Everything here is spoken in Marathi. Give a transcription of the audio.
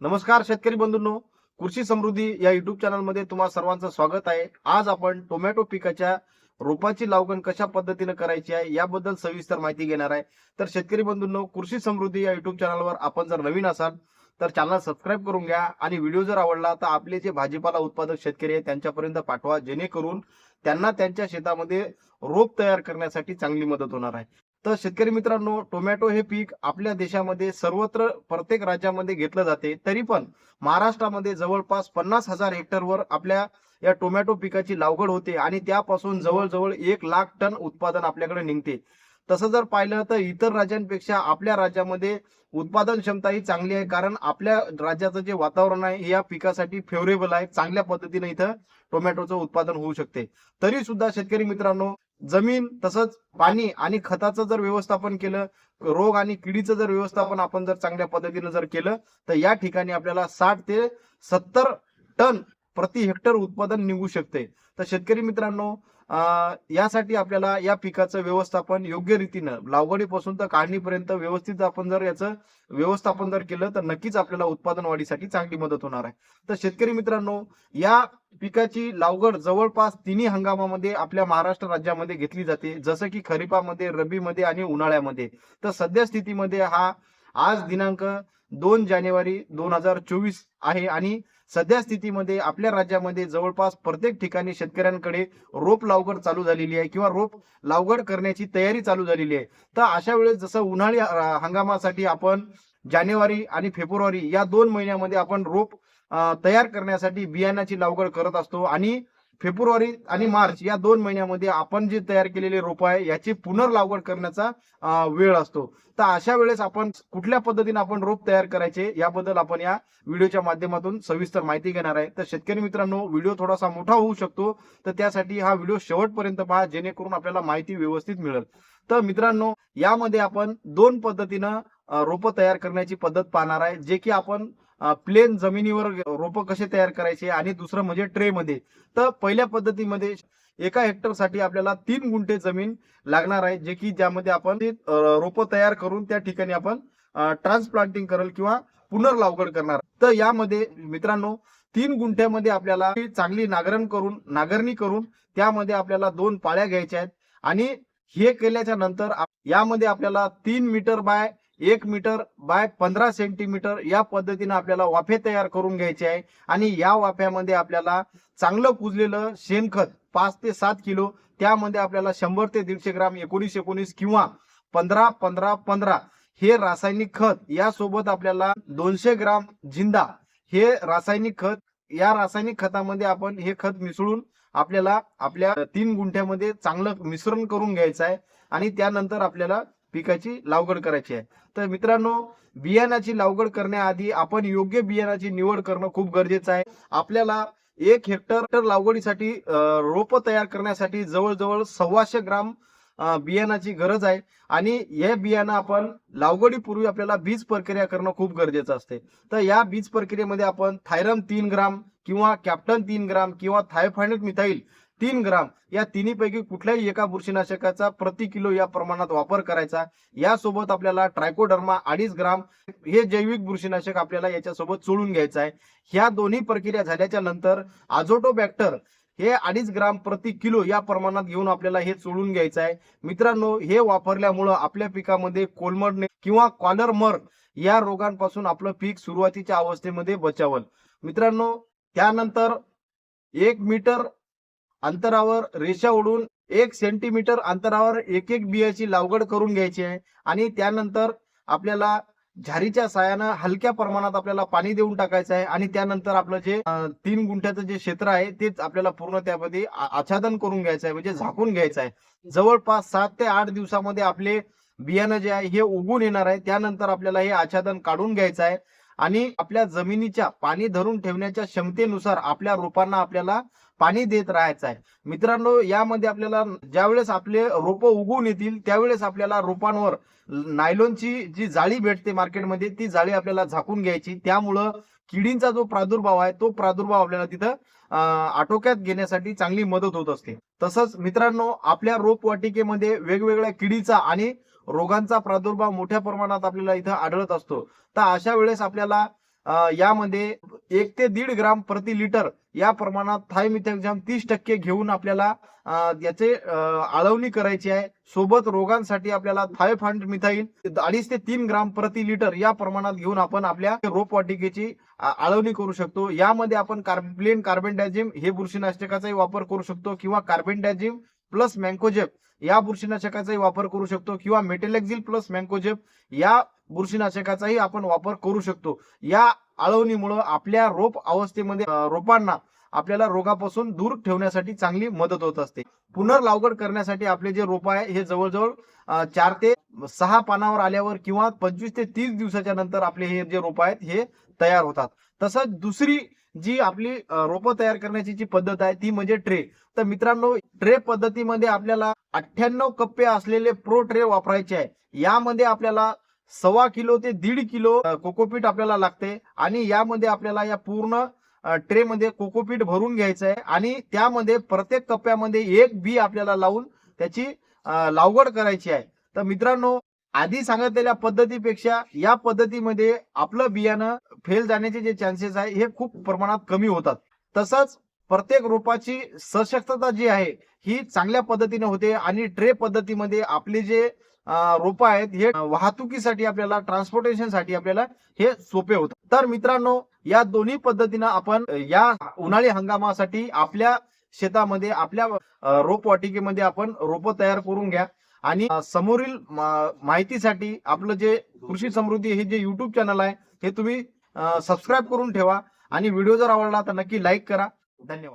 नमस्कार शेतकरी बंधूंनो कृषी समृद्धी या युट्यूब चॅनलमध्ये तुम्हा सर्वांचं स्वागत आहे. आज आपण टोमॅटो पिकाच्या रोपाची लावकण कशा पद्धतीने करायची आहे याबद्दल सविस्तर माहिती घेणार आहे. तर शेतकरी बंधूंनो कृषी समृद्धी या युट्यूब चॅनलवर आपण जर नवीन असाल तर चॅनल सबस्क्राईब करून घ्या. आणि व्हिडिओ जर आवडला तर आपले जे भाजीपाला उत्पादक शेतकरी आहेत त्यांच्यापर्यंत पाठवा. जेणेकरून त्यांना त्यांच्या शेतामध्ये रोप तयार करण्यासाठी चांगली मदत होणार आहे. तर शेतकरी मित्रांनो टोमॅटो हे पीक आपल्या देशामध्ये सर्वत्र प्रत्येक राज्यामध्ये घेतलं जाते. तरी पण महाराष्ट्रामध्ये जवळपास पन्नास हजार हेक्टरवर आपल्या या टोमॅटो पिकाची लागवड होते आणि त्यापासून जवळजवळ एक लाख टन उत्पादन आपल्याकडे निघते. तसं जर पाहिलं तर इतर राज्यांपेक्षा आपल्या राज्यामध्ये उत्पादन क्षमता ही चांगली आहे कारण आपल्या राज्याचं जे वातावरण आहे या पिकासाठी फेवरेबल आहे. चांगल्या पद्धतीने इथं टोमॅटोचं उत्पादन होऊ शकते. तरी सुद्धा शेतकरी मित्रांनो जमीन तसंच पाणी आणि खताचं जर व्यवस्थापन केलं रोग आणि किडीचं जर व्यवस्थापन आपण जर चांगल्या पद्धतीनं जर केलं तर या ठिकाणी आपल्याला साठ ते सत्तर टन प्रति हेक्टर उत्पादन निघू शकते तर शेतकरी मित्रांनो यासाठी आपल्याला या पिकाचं व्यवस्थापन योग्य रीतीनं लागवडीपासून तर काढणीपर्यंत व्यवस्थित आपण जर याचं व्यवस्थापन जर केलं तर नक्कीच आपल्याला उत्पादन वाढीसाठी चांगली मदत होणार आहे. तर शेतकरी मित्रांनो या पिकाची लागवड जवळपास तिन्ही हंगामामध्ये आपल्या महाराष्ट्र राज्यामध्ये घेतली जाते. जसं की खरीपामध्ये रब्बीमध्ये आणि उन्हाळ्यामध्ये. तर सध्या स्थितीमध्ये हा आज दिनांक दोन जानेवारी दोन हजार चोवीस आहे आणि सध्या स्थितीमध्ये आपल्या राज्यामध्ये जवळपास प्रत्येक ठिकाणी शेतकऱ्यांकडे रोप लागवड चालू झालेली आहे किंवा रोप लागवड करण्याची तयारी चालू झालेली आहे. तर अशा वेळेस जसं उन्हाळी हंगामासाठी आपण जानेवारी आणि फेब्रुवारी या दोन महिन्यामध्ये आपण रोप तयार करण्यासाठी बियाण्याची लागवड करत असतो आणि फेब्रुवारी आणि मार्च या दोन महिन्यामध्ये आपण जे तयार केलेले रोप आहे याची पुनर्लागवड करण्याचा वेळ असतो. तर अशा वेळेस आपण कुठल्या पद्धतीने आपण रोप तयार करायचे याबद्दल आपण या व्हिडिओच्या माध्यमातून सविस्तर माहिती घेणार आहे. तर शेतकरी मित्रांनो व्हिडिओ थोडासा मोठा होऊ शकतो तर त्यासाठी हा व्हिडिओ शेवटपर्यंत पहा जेणेकरून आपल्याला माहिती व्यवस्थित मिळेल. तर मित्रांनो यामध्ये आपण दोन पद्धतीनं रोप तयार करण्याची पद्धत पाहणार आहे जे की आपण प्लेन जमिनीवर रोप कसे तयार करायचे आणि दुसरं म्हणजे ट्रे मध्ये तर पहिल्या पद्धतीमध्ये एका हेक्टरसाठी आपल्याला तीन गुंठे जमीन लागणार आहे जे की ज्यामध्ये आपण रोपं तयार करून त्या ठिकाणी आपण ट्रान्सप्लांटिंग करेल किंवा पुनर्लावगड करणार तर यामध्ये मित्रांनो तीन गुंठ्यामध्ये आपल्याला चांगली नांगरण करून नांगरणी करून त्यामध्ये आपल्याला दोन पाळ्या घ्यायच्या आहेत. आणि हे केल्याच्यानंतर यामध्ये आपल्याला तीन मीटर बाय एक मीटर बाय पंधरा सेंटीमीटर या पद्धतीने आपल्याला वाफे तयार करून घ्यायचे आहे. आणि या वाफ्यामध्ये आपल्याला चांगलं कुजलेलं शेणखत पाच ते सात किलो त्यामध्ये आपल्याला शंभर ते दीडशे ग्राम एकोणीस एकोणीस किंवा पंधरा पंधरा पंधरा हे रासायनिक खत यासोबत आपल्याला दोनशे ग्राम झिंदा हे रासायनिक खत या रासायनिक खतामध्ये आपण हे खत मिसळून आपल्याला आपल्या तीन गुंठ्यामध्ये चांगलं मिश्रण करून घ्यायचं आहे. आणि त्यानंतर आपल्याला पिकाची लागवड करायची आहे. तर मित्रांनो बियाणाची लागवड करण्याआधी आपण योग्य बियाणाची निवड करणं खूप गरजेचं आहे. आपल्याला एक हेक्टर लागवडीसाठी रोप तयार करण्यासाठी जवळजवळ सव्वाशे ग्राम बियाणाची गरज आहे. आणि हे बियाणं आपण लागवडीपूर्वी आपल्याला बीज प्रक्रिया करणं खूप गरजेचं असते. तर या बीज प्रक्रियेमध्ये आपण थायरम तीन ग्राम किंवा कॅप्टन तीन ग्राम किंवा थायफायनेट मिथाईल तीन ग्राम. या तिन्हीपैकी कुठल्याही एका बुरशीनाशकाचा प्रति किलो या प्रमाणात वापर करायचा. यासोबत आपल्याला ट्रायकोडर्मा अडीच ग्राम हे जैविक बुरशीनाशक आपल्याला याच्यासोबत चोळून घ्यायचं आहे. ह्या दोन्ही प्रक्रिया झाल्याच्यानंतर आझोटोबॅक्टर हे अडीच ग्राम प्रति किलो या प्रमाणात घेऊन आपल्याला हे चोळून घ्यायचं आहे. मित्रांनो हे वापरल्यामुळं आपल्या पिकामध्ये कोलमडणे किंवा कॉलर मर या रोगांपासून आपलं पीक सुरुवातीच्या अवस्थेमध्ये बचावल. मित्रांनो त्यानंतर एक मीटर अंतरावर रेषा ओढून एक सेंटीमीटर अंतरावर एक एक बियाची लागवड करून घ्यायची आहे. आणि त्यानंतर आपल्याला झारीच्या सायानं हलक्या प्रमाणात आपल्याला पाणी देऊन टाकायचं आहे. आणि त्यानंतर आपलं जे तीन गुंठ्याचं जे क्षेत्र आहे तेच आपल्याला पूर्ण त्यामध्ये आच्छादन करून घ्यायचं आहे. म्हणजे झाकून घ्यायचं आहे. जवळपास सात ते आठ दिवसामध्ये आपले बियाणं जे आहे हे उगून येणार आहे. त्यानंतर आपल्याला हे आच्छादन काढून घ्यायचं आहे. आणि आपल्या जमिनीच्या पाणी धरून ठेवण्याच्या क्षमतेनुसार आपल्या रोपांना आपल्याला पाणी देत राहायचं आहे. मित्रांनो यामध्ये आपल्याला ज्यावेळेस आपले रोप उगवून येतील त्यावेळेस आपल्याला रोपांवर नायलॉनची जी जाळी भेटते मार्केटमध्ये ती जाळी आपल्याला झाकून घ्यायची. त्यामुळं किडींचा जो प्रादुर्भाव आहे तो प्रादुर्भाव आपल्याला तिथं आटोक्यात घेण्यासाठी चांगली मदत होत असते. तसंच मित्रांनो आपल्या रोपवाटिकेमध्ये वेगवेगळ्या किडीचा आणि रोगांचा प्रादुर्भाव मोठ्या प्रमाणात आपल्याला इथं आढळत असतो. तर अशा वेळेस आपल्याला यामध्ये एक ते दीड ग्राम प्रति लिटर या प्रमाणात थायमिथॅक्झाम तीस टक्के घेऊन आपल्याला याचे आळवणी करायची आहे. सोबत रोगांसाठी आपल्याला थायफांड मिथाईल. अडीच ते तीन ग्राम प्रति लिटर या प्रमाणात घेऊन आपण आपल्या रोपवाटिकेची आळवणी करू शकतो. यामध्ये आपण कार्बन डायझिम हे बुरशीनाशकाचाही वापर करू शकतो किंवा कार्बेंडाझिम प्लस मँकोजेप या बुरशीनाशकाचाही वापर करू शकतो किंवा मेटेलेक्झिल प्लस मँकोजेप या बुरशीनाशकाचाही आपण वापर करू शकतो. या आळवणीमुळं आपल्या रोप अवस्थेमध्ये रोपांना आपल्याला रोगापासून दूर ठेवण्यासाठी चांगली मदत होत असते. पुनर्लावगड करण्यासाठी आपले जे रोप आहे हे जवळजवळ चार ते सहा पानावर आल्यावर किंवा पंचवीस ते तीस दिवसाच्या नंतर आपले हे जे रोप आहेत हे तयार होतात. तसंच दुसरी जी आपली रोपं तयार करण्याची जी पद्धत आहे ती म्हणजे ट्रे. तर मित्रांनो ट्रे पद्धतीमध्ये आपल्याला अठ्ठ्याण्णव कप्पे असलेले प्रो ट्रे वापरायचे आहे. यामध्ये आपल्याला सव्वा किलो ते दीड किलो कोकोपीट आपल्याला लागते. आणि यामध्ये आपल्याला या पूर्ण ट्रे मध्ये कोकोपीट भरून घ्यायचं आहे आणि त्यामध्ये प्रत्येक कप्प्यामध्ये एक बी आपल्याला लावून त्याची लागवड करायची आहे. तर मित्रांनो आधी सांगितलेल्या पद्धतीपेक्षा या पद्धतीमध्ये आपलं बियाणं फेल जाण्याचे जे चान्सेस आहे हे खूप प्रमाणात कमी होतात. तसंच प्रत्येक रोपाची सशक्तता जी आहे ही चांगल्या पद्धतीने होते आणि ट्रे पद्धतीमध्ये आपले जे रोप आहेत हे वाहतुकीसाठी आपल्याला ट्रान्सपोर्टेशनसाठी आपल्याला हे सोपे होतं तर मित्रांनो या दोन्ही पद्धतीनं आपण या उन्हाळी हंगामासाठी आपल्या शेतामध्ये आपल्या रोपवाटिकेमध्ये आपण रोपं तयार करून घ्या. आणि समोरील माहितीसाठी आपलं जे कृषी समृद्धी हे जे युट्यूब चॅनल आहे हे तुम्ही सबस्क्राईब करून ठेवा. आणि व्हिडिओ जर आवडला तर नक्की लाईक करा. धन्यवाद.